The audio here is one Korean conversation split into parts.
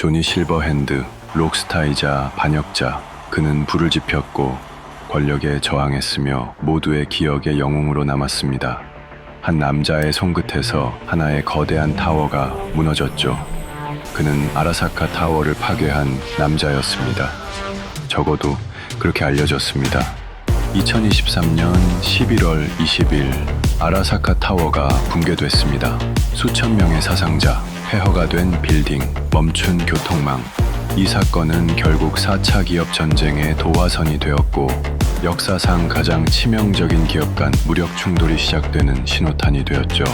조니 실버핸드, 록스타이자 반역자. 그는 불을 지폈고 권력에 저항했으며 모두의 기억에 영웅으로 남았습니다. 한 남자의 손끝에서 하나의 거대한 타워가 무너졌죠. 그는 아라사카 타워를 파괴한 남자였습니다. 적어도 그렇게 알려졌습니다. 2023년 11월 20일 아라사카 타워가 붕괴됐습니다. 수천 명의 사상자, 폐허가 된 빌딩, 멈춘 교통망. 이 사건은 결국 4차 기업 전쟁의 도화선이 되었고 역사상 가장 치명적인 기업 간 무력 충돌이 시작되는 신호탄이 되었죠.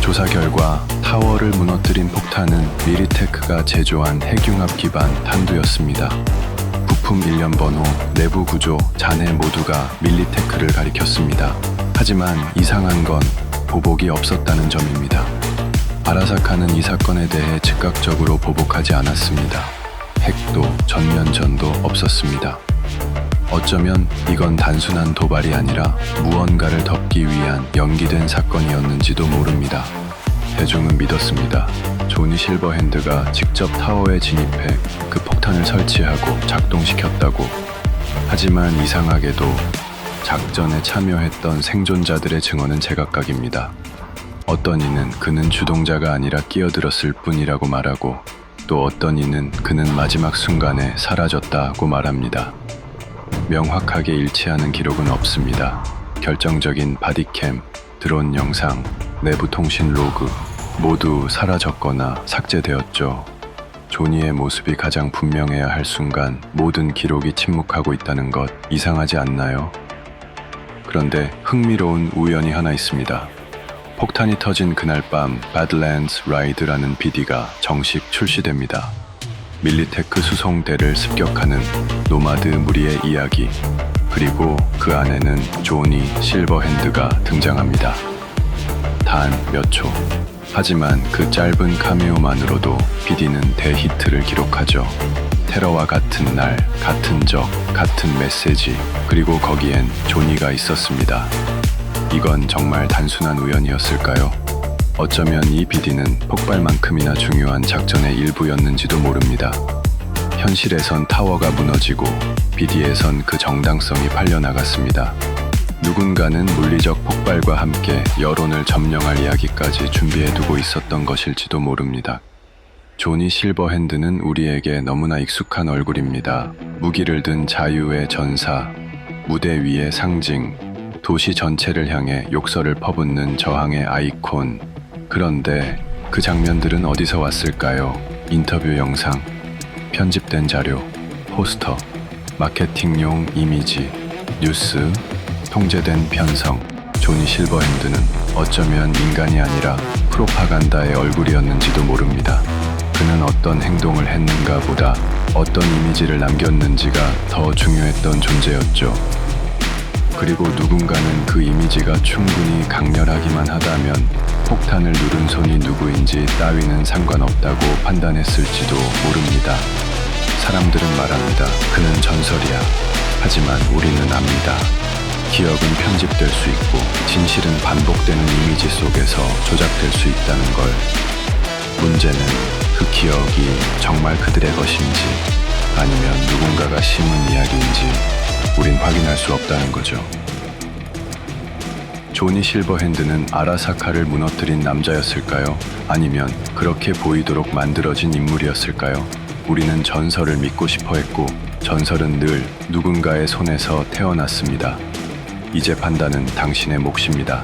조사 결과 타워를 무너뜨린 폭탄은 미리테크가 제조한 핵융합 기반 탄두였습니다. 부품 일련 번호, 내부 구조, 잔해 모두가 밀리테크를 가리켰습니다. 하지만 이상한 건 보복이 없었다는 점입니다. 아라사카는 이 사건에 대해 즉각적으로 보복하지 않았습니다. 핵도 전면전도 없었습니다. 어쩌면 이건 단순한 도발이 아니라 무언가를 덮기 위한 연기된 사건이었는지도 모릅니다. 대중은 믿었습니다. 실버핸드가 직접 타워에 진입해 그 폭탄을 설치하고 작동시켰다고. 하지만 이상하게도 작전에 참여했던 생존자들의 증언은 제각각입니다. 어떤 이는 그는 주동자가 아니라 끼어들었을 뿐이라고 말하고 또 어떤 이는 그는 마지막 순간에 사라졌다고 말합니다. 명확하게 일치하는 기록은 없습니다. 결정적인 바디캠, 드론 영상, 내부 통신 로그 모두 사라졌거나 삭제되었죠. 조니의 모습이 가장 분명해야 할 순간 모든 기록이 침묵하고 있다는 것 이상하지 않나요? 그런데 흥미로운 우연이 하나 있습니다. 폭탄이 터진 그날 밤 바드랜드 라이드라는 BD가 정식 출시됩니다. 밀리테크 수송대를 습격하는 노마드 무리의 이야기 그리고 그 안에는 조니 실버핸드가 등장합니다. 단 몇 초. 하지만 그 짧은 카메오만으로도 BD는 대히트를 기록하죠. 테러와 같은 날, 같은 적, 같은 메시지, 그리고 거기엔 조니가 있었습니다. 이건 정말 단순한 우연이었을까요? 어쩌면 이 BD는 폭발만큼이나 중요한 작전의 일부였는지도 모릅니다. 현실에선 타워가 무너지고 BD에선 그 정당성이 팔려나갔습니다. 누군가는 물리적 폭발과 함께 여론을 점령할 이야기까지 준비해두고 있었던 것일지도 모릅니다. 조니 실버핸드는 우리에게 너무나 익숙한 얼굴입니다. 무기를 든 자유의 전사, 무대 위의 상징, 도시 전체를 향해 욕설을 퍼붓는 저항의 아이콘. 그런데 그 장면들은 어디서 왔을까요? 인터뷰 영상, 편집된 자료, 포스터, 마케팅용 이미지, 뉴스, 통제된 편성. 조니 실버핸드는 어쩌면 인간이 아니라 프로파간다의 얼굴이었는지도 모릅니다. 그는 어떤 행동을 했는가 보다 어떤 이미지를 남겼는지가 더 중요했던 존재였죠. 그리고 누군가는 그 이미지가 충분히 강렬하기만 하다면 폭탄을 누른 손이 누구인지 따위는 상관없다고 판단했을지도 모릅니다. 사람들은 말합니다. 그는 전설이야. 하지만 우리는 압니다. 기억은 편집될 수 있고 진실은 반복되는 이미지 속에서 조작될 수 있다는 걸. 문제는 그 기억이 정말 그들의 것인지 아니면 누군가가 심은 이야기인지 우린 확인할 수 없다는 거죠. 조니 실버핸드는 아라사카를 무너뜨린 남자였을까요? 아니면 그렇게 보이도록 만들어진 인물이었을까요? 우리는 전설을 믿고 싶어 했고 전설은 늘 누군가의 손에서 태어났습니다. 이제 판단은 당신의 몫입니다.